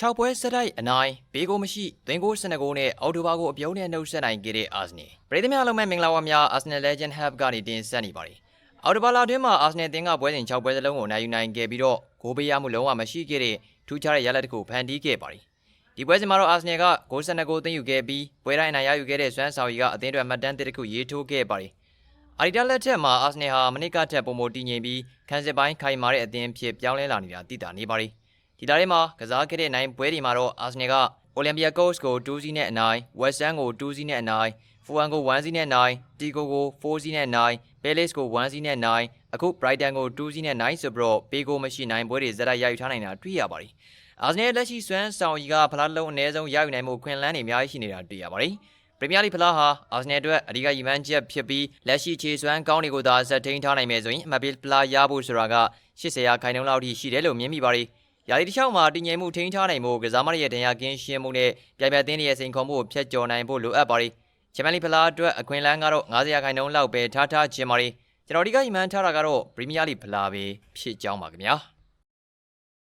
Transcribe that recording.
6ပွဲဆက်တိုက်အနိုင်ဘေးကိုမရှိသွင်းကို12ဂိုးနဲ့အော်တိုဘာကိုအပြုံးနဲ့နှုတ်ဆက်နိုင်ခဲ့တဲ့အာဆနယ်ပရိသတ်များလုံးမဲ့မင်္ဂလာပါများ Arsenal Legend Hub ကနေတင်ဆက်နေပါတယ်အော်တိုဘာလာတွင်မှာအာဆနယ်တင်းကပွဲစဉ်6ပွဲစလုံးကိုနိုင်ယူနိုင်ခဲ့ပြီးတော့ဂိုးပေးရမှုလုံးဝမရှိခဲ့တဲ့ထူးခြားတဲ့ရလဒ်တစ်ခုဖန်တီးခဲ့ပါတယ်ဒီပွဲစဉ်မှာတော့အာဆနယ်ကဂိုး12ဂိုးသိမ်းယူခဲ့ပြီးပွဲတိုင်းအနိုင်ရယူခဲ့တဲ့ဆွမ်းဆောင်ရီကအသင်းအတွက်မှတ်တမ်းတစ်ခုရေးထိုးခဲ့ပါတယ်အာရီတာလက်ထက်မှာအာဆနယ်ဟာမနစ်ကထက်ပုံမတည်ငြိမ်ပြီးခန်းစစ်ပိုင်းခိုင်မာတဲ့အသင်းဖြစ်ပြောင်းလဲလာနေတာသိတာနေပါတယ် ဒီလာထဲမှာကစားခဲ့တဲ့နိုင်ပွဲတွေမှာတော့အာဆနယ်ကအိုလံပီယာကော့စ်ကို2စီးနဲ့အနိုင်ဝက်ဆန်ကို2စီးနဲ့အနိုင်ဖူအန်ကို1စီးနဲ့အနိုင်တီကိုကို4စီးနဲ့အနိုင်ဘဲလစ်ကို1စီးနဲ့အနိုင်အခုဘရိုက်တန်ကို2စီးနဲ့နိုင်ဆိုပြီးတော့ပေကိုမရှိနိုင်ပွဲတွေဇက်တိုက်ရယူထားနိုင်တာတွေ့ရပါတယ်အာဆနယ်လက်ရှိစွမ်းဆောင်ကြီးကဖလားလုံးအနည်းဆုံးရယူနိုင်မှုခွင့်လန်းနေအများကြီးရှိနေတာတွေ့ရပါတယ်ပရီးမီးယားလိဖလားဟာအာဆနယ်အတွက်အဓိကရည်မှန်းချက်ဖြစ်ပြီးလက်ရှိခြေစွမ်းကောင်းတွေကိုသာဆက်ထိန်ထားနိုင်မယ်ဆိုရင်အမှတ်ပေးဖလားရဖို့ဆိုတာက80ရာခိုင်နှုန်းလောက်ထိရှိတယ်လို့မြင်မိပါတယ် ရာသီတစ်လျှောက်မှာတည်ငြိမ်မှုထိန်းထားနိုင်မှုကစားမရဲ့ဒဏ်ရာကင်းရှင်းမှုနဲ့ပြိုင်ပွဲအသင်းရဲ့စိန်ခေါ်မှုကိုဖျက်ကျော်နိုင်ဖို့လိုအပ်ပါတယ်။ချန်ပီယံလိဖလားအတွက်အခွင့်အလမ်းကတော့90ရာခိုင်နှုန်းလောက်ပဲထားထားခြင်းပါတယ်။ကျွန်တော်ဒီကညီမှန်းထားတာကတော့ပရီးမီးယားလိဖလားပဲဖြစ်ကြောင်းပါခင်ဗျာ။